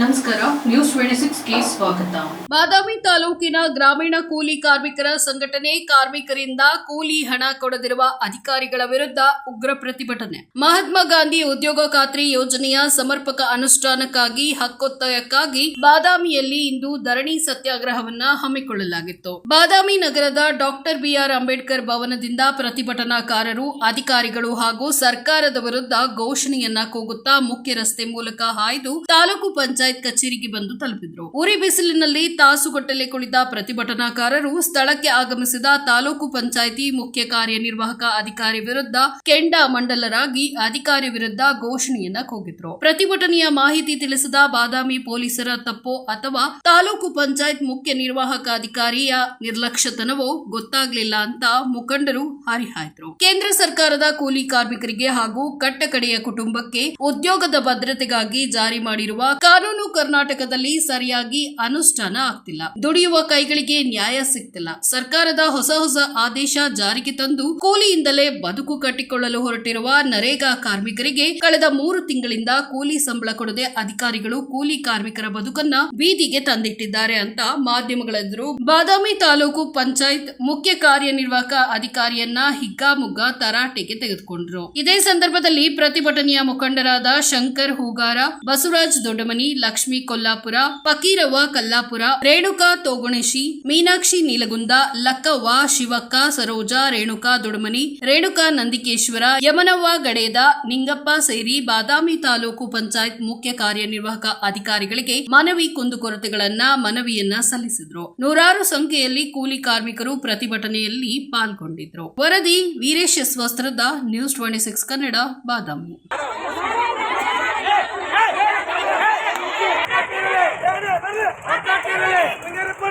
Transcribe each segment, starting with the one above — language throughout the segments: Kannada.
ನಮಸ್ಕಾರ ನ್ಯೂಸ್ ಟ್ವೆಂಟಿ ಸಿಕ್ಸ್ಗೆ ಸ್ವಾಗತ. ಬಾದಾಮಿ ತಾಲೂಕಿನ ಗ್ರಾಮೀಣ ಕೂಲಿ ಕಾರ್ಮಿಕರ ಸಂಘಟನೆ ಕಾರ್ಮಿಕರಿಂದ ಕೂಲಿ ಹಣ ಕೊಡದಿರುವ ಅಧಿಕಾರಿಗಳ ವಿರುದ್ಧ ಉಗ್ರ ಪ್ರತಿಭಟನೆ. ಮಹಾತ್ಮ ಗಾಂಧಿ ಉದ್ಯೋಗ ಖಾತ್ರಿ ಯೋಜನೆಯ ಸಮರ್ಪಕ ಅನುಷ್ಠಾನಕ್ಕಾಗಿ, ಹಕ್ಕೊತ್ತಾಯಕ್ಕಾಗಿ ಬಾದಾಮಿಯಲ್ಲಿ ಇಂದು ಧರಣಿ ಸತ್ಯಾಗ್ರಹವನ್ನ ಹಮ್ಮಿಕೊಳ್ಳಲಾಗಿತ್ತು. ಬಾದಾಮಿ ನಗರದ ಡಾಕ್ಟರ್ ಬಿಆರ್ ಅಂಬೇಡ್ಕರ್ ಭವನದಿಂದ ಪ್ರತಿಭಟನಾಕಾರರು, ಅಧಿಕಾರಿಗಳು ಹಾಗೂ ಸರ್ಕಾರದ ವಿರುದ್ಧ ಘೋಷಣೆಯನ್ನ ಕೂಗುತ್ತಾ ಮುಖ್ಯ ರಸ್ತೆ ಮೂಲಕ ಹಾಯ್ದು ತಾಲೂಕು ಪಂಚಾಯತ್ ಕಚೇರಿಗೆ ಬಂದು ತಲುಪಿದ್ರು. ಉರಿ ಬಿಸಿಲಿನಲ್ಲಿ ತಾಸುಗಟ್ಟಲೆ ಕುಳಿತ ಪ್ರತಿಭಟನಾಕಾರರು ಸ್ಥಳಕ್ಕೆ ಆಗಮಿಸಿದ ತಾಲೂಕು ಪಂಚಾಯಿತಿ ಮುಖ್ಯ ಕಾರ್ಯನಿರ್ವಾಹಕ ಅಧಿಕಾರಿ ವಿರುದ್ಧ ಕೆಂಡ ಮಂಡಲರಾಗಿ ಅಧಿಕಾರಿ ವಿರುದ್ಧ ಘೋಷಣೆಯನ್ನ ಕೂಗಿದ್ರು. ಪ್ರತಿಭಟನೆಯ ಮಾಹಿತಿ ತಿಳಿಸಿದ ಬಾದಾಮಿ ಪೊಲೀಸರ ತಪ್ಪೋ ಅಥವಾ ತಾಲೂಕು ಪಂಚಾಯತ್ ಮುಖ್ಯ ನಿರ್ವಾಹಕ ಅಧಿಕಾರಿಯ ನಿರ್ಲಕ್ಷ್ಯತನವೋ ಗೊತ್ತಾಗ್ಲಿಲ್ಲ ಅಂತ ಮುಖಂಡರು ಹರಿಹಾಯ್ದ್ರು. ಕೇಂದ್ರ ಸರ್ಕಾರದ ಕೂಲಿ ಕಾರ್ಮಿಕರಿಗೆ ಹಾಗೂ ಕಟ್ಟಕಡೆಯ ಕುಟುಂಬಕ್ಕೆ ಉದ್ಯೋಗದ ಭದ್ರತೆಗಾಗಿ ಜಾರಿ ಮಾಡಿರುವ ಕಾನೂನು ಕರ್ನಾಟಕದಲ್ಲಿ ಸರಿಯಾಗಿ ಅನುಷ್ಠಾನ ಆಗ್ತಿಲ್ಲ. ದುಡಿಯುವ ಕೈಗಳಿಗೆ ನ್ಯಾಯ ಸಿಗ್ತಿಲ್ಲ. ಸರ್ಕಾರದ ಹೊಸ ಹೊಸ ಆದೇಶ ಜಾರಿಗೆ ತಂದು ಕೂಲಿಯಿಂದಲೇ ಬದುಕು ಕಟ್ಟಿಕೊಳ್ಳಲು ಹೊರಟಿರುವ ನರೇಗಾ ಕಾರ್ಮಿಕರಿಗೆ ಕಳೆದ ಮೂರು ತಿಂಗಳಿಂದ ಕೂಲಿ ಸಂಬಳ ಕೊಡದೆ ಅಧಿಕಾರಿಗಳು ಕೂಲಿ ಕಾರ್ಮಿಕರ ಬದುಕನ್ನ ಬೀದಿಗೆ ತಂದಿಟ್ಟಿದ್ದಾರೆ ಅಂತ ಮಾಧ್ಯಮಗಳೆದುರು ಬಾದಾಮಿ ತಾಲೂಕು ಪಂಚಾಯತ್ ಮುಖ್ಯ ಕಾರ್ಯನಿರ್ವಾಹಕ ಅಧಿಕಾರಿಯನ್ನ ಹಿಗ್ಗಾಮುಗ್ಗ ತರಾಟೆಗೆ ತೆಗೆದುಕೊಂಡರು. ಇದೇ ಸಂದರ್ಭದಲ್ಲಿ ಪ್ರತಿಭಟನೆಯ ಮುಖಂಡರಾದ ಶಂಕರ್ ಹೂಗಾರ, ಬಸವರಾಜ್ ದೊಡ್ಡಮನಿ ಲಕ್ಷ್ಮೀ ಕೊಲ್ಲಾಪುರ, ಫಕೀರವ್ವ ಕಲ್ಲಾಪುರ, ರೇಣುಕಾ ತೋಗುಣಶಿ, ಮೀನಾಕ್ಷಿ ನೀಲಗುಂದ, ಲಕ್ಕವ್ವ ಶಿವಕ್ಕ ಸರೋಜಾ, ರೇಣುಕಾ ದೊಡಮನಿ ರೇಣುಕಾ ನಂದಿಕೇಶ್ವರ, ಯಮನವ್ವ ಗಡೇದ, ನಿಂಗಪ್ಪ ಸೇರಿ ಬಾದಾಮಿ ತಾಲೂಕು ಪಂಚಾಯತ್ ಮುಖ್ಯ ಕಾರ್ಯನಿರ್ವಾಹಕ ಅಧಿಕಾರಿಗಳಿಗೆ ಮನವಿ ಕುಂದುಕೊರತೆಗಳನ್ನ ಮನವಿಯನ್ನ ಸಲ್ಲಿಸಿದ್ರು. ನೂರಾರು ಸಂಖ್ಯೆಯಲ್ಲಿ ಕೂಲಿ ಕಾರ್ಮಿಕರು ಪ್ರತಿಭಟನೆಯಲ್ಲಿ ಪಾಲ್ಗೊಂಡಿದ್ರು. ವರದಿ Veeresh ಸ್ವಸ್ತ್ರದ news twenty six Kannada, Badami.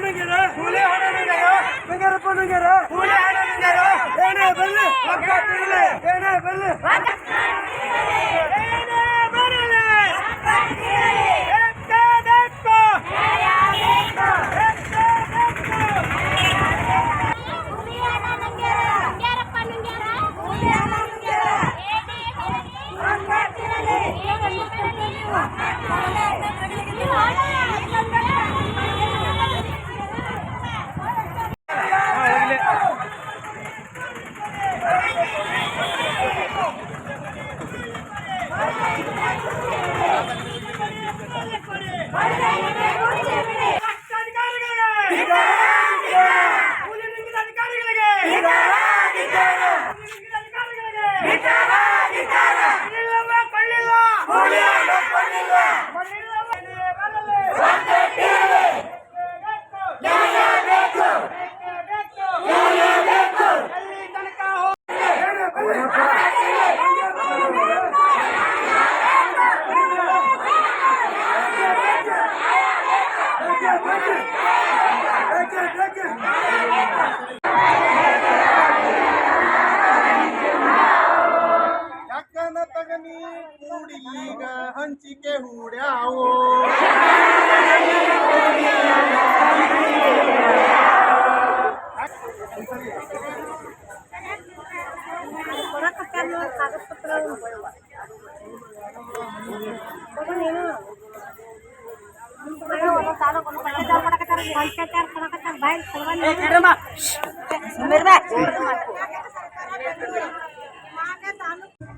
பண்ணுங்கற கூலி ஆடுங்கற பிகர் பண்ணுங்கற கூலி ஆடுங்கற ஏனே பெல்லு மக்கா பில்லு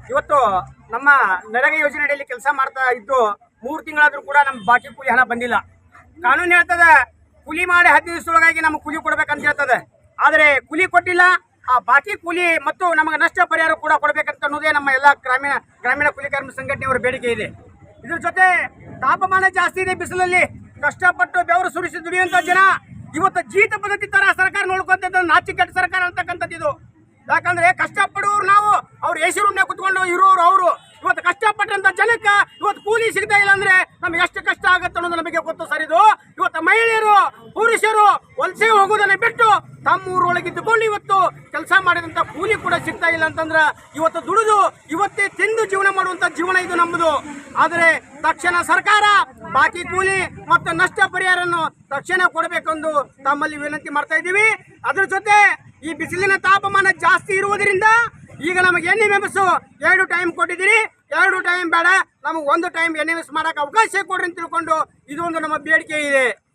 ಇವತ್ತು ನಮ್ಮ ನರೇಗಾ ಅಡಿಯಲ್ಲಿ ಕೆಲಸ ಮಾಡ್ತಾ ಇದ್ದು ಮೂರು ತಿಂಗಳಾದ್ರೂ ಕೂಡ ನಮ್ಮ ಬಾಕಿ ಕೂಲಿ ಹಣ ಬಂದಿಲ್ಲ. ಕಾನೂನು ಹೇಳ್ತದೆ, ಕೂಲಿ ಮಾಡಿ ಹದಿನೈದು ದಿವಸದೊಳಗಾಗಿ ನಮ್ಗೆ ಕೂಲಿ ಕೊಡ್ಬೇಕಂತ ಹೇಳ್ತದೆ. ಆದರೆ ಕೂಲಿ ಕೊಟ್ಟಿಲ್ಲ ಆ ಬಾಕಿ ಕೂಲಿ ಮತ್ತು ನಮಗೆ ನಷ್ಟ ಪರಿಹಾರ ಕೂಡ ಕೊಡಬೇಕಂತ ಅನ್ನೋದೇ ನಮ್ಮ ಎಲ್ಲ ಗ್ರಾಮೀಣ ಗ್ರಾಮೀಣ ಕೂಲಿ ಕಾರ್ಮಿಕ ಸಂಘಟನೆಯವರ ಬೇಡಿಕೆ ಇದೆ. ಇದ್ರ ಜೊತೆ ತಾಪಮಾನ ಜಾಸ್ತಿ ಇದೆ ಬಿಸಿಲಲ್ಲಿ. ಕಷ್ಟಪಟ್ಟು ಬೆವರು ಸುರಿಸಿ ದುಡಿಯುವಂತ ಜನ ಇವತ್ತು ಜೀತ ಪದ್ಧತಿ ತರ ಸರ್ಕಾರ ನೋಡ್ಕೊಂತ ನಾಚಿಕೆಟ್ಟ ಸರ್ಕಾರ ಅಂತಕ್ಕಂಥದ್ದು ಇದು. ಯಾಕಂದ್ರೆ ಕಷ್ಟಪಡೋರು ನಾವು, ಅವ್ರು ಎಸಿ ಕುತ್ಕೊಂಡು ಇರೋರು ಅವರು. ಇವತ್ತು ಕಷ್ಟಪಟ್ಟಂತ ಜನಕ್ಕೆ ಇವತ್ತು ಕೂಲಿ ಸಿಗ್ತಾ ಇಲ್ಲ ಅಂದ್ರೆ ನಮ್ಗೆ ಎಷ್ಟು ಕಷ್ಟ ಆಗುತ್ತೆ ಅನ್ನೋದು ನಮಗೆ ಗೊತ್ತು ಸರಿದು. ಇವತ್ತು ಮಹಿಳೆಯರು, ಪುರುಷರು, ವಲಸೆ ಹೋಗೋದನ್ನ ಬಿಟ್ಟು ತಮ್ಮ ಊರೊಳಗಿದ್ದುಕೊಂಡು ಇವತ್ತು ಕೆಲಸ ಮಾಡಿದಂತ ಕೂಲಿ ಕೂಡ ಸಿಗ್ತಾ ಇಲ್ಲ ಅಂತಂದ್ರೆ ಇವತ್ತು ದುಡಿದು ಇವತ್ತೇ ತಿಂದು ಜೀವನ ಮಾಡುವಂತ ಜೀವನ ಇದು ನಮ್ಮದು ಆದರೆ ತಕ್ಷಣ ಸರ್ಕಾರ ಬಾಕಿ ಕೂಲಿ ಮತ್ತು ನಷ್ಟ ಪರಿಹಾರವನ್ನು ತಕ್ಷಣ ಕೊಡಬೇಕೆಂದು ತಮ್ಮಲ್ಲಿ ವಿನಂತಿ ಮಾಡ್ತಾ ಇದ್ದೀವಿ. ಅದ್ರ ಜೊತೆ ಈ ಬಿಸಿಲಿನ ತಾಪಮಾನ ಜಾಸ್ತಿ ಇರುವುದರಿಂದ ಈಗ ನಮಗೆ ಎಣ್ಣೆ ಎಸ್ ಎರಡು ಟೈಮ್ ಕೊಟ್ಟಿದ್ದೀರಿ. ಎರಡು ಟೈಮ್ ಬೇಡ, ನಮಗೆ ಒಂದು ಟೈಮ್ ಎಣ್ಣೆ ಎಸ್ ಮಾಡಕ್ಕೆ ಅವಕಾಶ ಕೊಡ್ರಿ ಅಂತ ತಿಳ್ಕೊಂಡು ಇದೊಂದು ನಮ್ಮ ಬೇಡಿಕೆ ಇದೆ.